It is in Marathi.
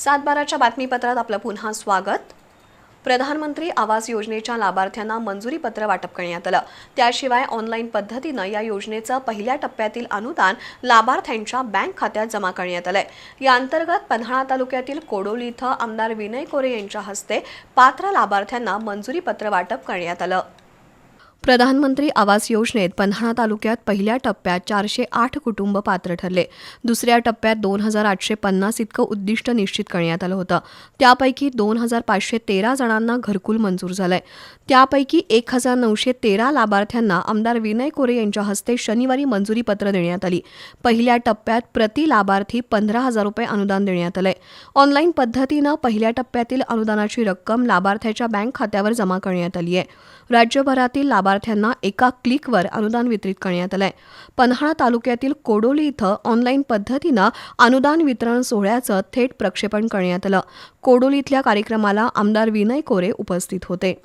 सातबाराच्या बातमीपत्रात आपलं पुन्हा स्वागत. प्रधानमंत्री आवास योजनेच्या लाभार्थ्यांना मंजुरी पत्र वाटप करण्यात आलं. त्याशिवाय ऑनलाईन पद्धतीनं या योजनेचं पहिल्या टप्प्यातील अनुदान लाभार्थ्यांच्या बँक खात्यात जमा करण्यात आलंय. या अंतर्गत पन्हाळा तालुक्यातील कोडोली इथं आमदार विनय कोरे यांच्या हस्ते पात्र लाभार्थ्यांना मंजुरी पत्र वाटप करण्यात आलं. प्रधानमंत्री आवास योजनेत पन्हाळा तालुक्यात पहिल्या टप्प्यात चारशे आठ कुटुंब पात्र ठरले. दुसऱ्या टप्प्यात दोन हजार आठशे पन्नास इतकं उद्दिष्ट निश्चित करण्यात आलं होतं. त्यापैकी दोन हजार पाचशे तेरा जणांना घरकुल मंजूर झालंय. त्यापैकी एक हजार नऊशे तेरा लाभार्थ्यांना आमदार विनय कोरे यांच्या हस्ते शनिवारी मंजुरी पत्र देण्यात आली. पहिल्या टप्प्यात प्रति लाभार्थी पंधरा हजार रुपये अनुदान देण्यात आलंय. ऑनलाईन पद्धतीनं पहिल्या टप्प्यातील अनुदानाची रक्कम लाभार्थ्याच्या बँक खात्यावर जमा करण्यात आली आहे राज्यभरातील लाभार्थ्यांना एका क्लिकवर अनुदान वितरित करण्यात आलंय. पन्हाळा तालुक्यातील कोडोली इथं ऑनलाईन पद्धतीनं अनुदान वितरण सोहळ्याचं थेट प्रक्षेपण करण्यात आलं. कोडोलीतल्या कार्यक्रमाला आमदार विनय कोरे उपस्थित होते.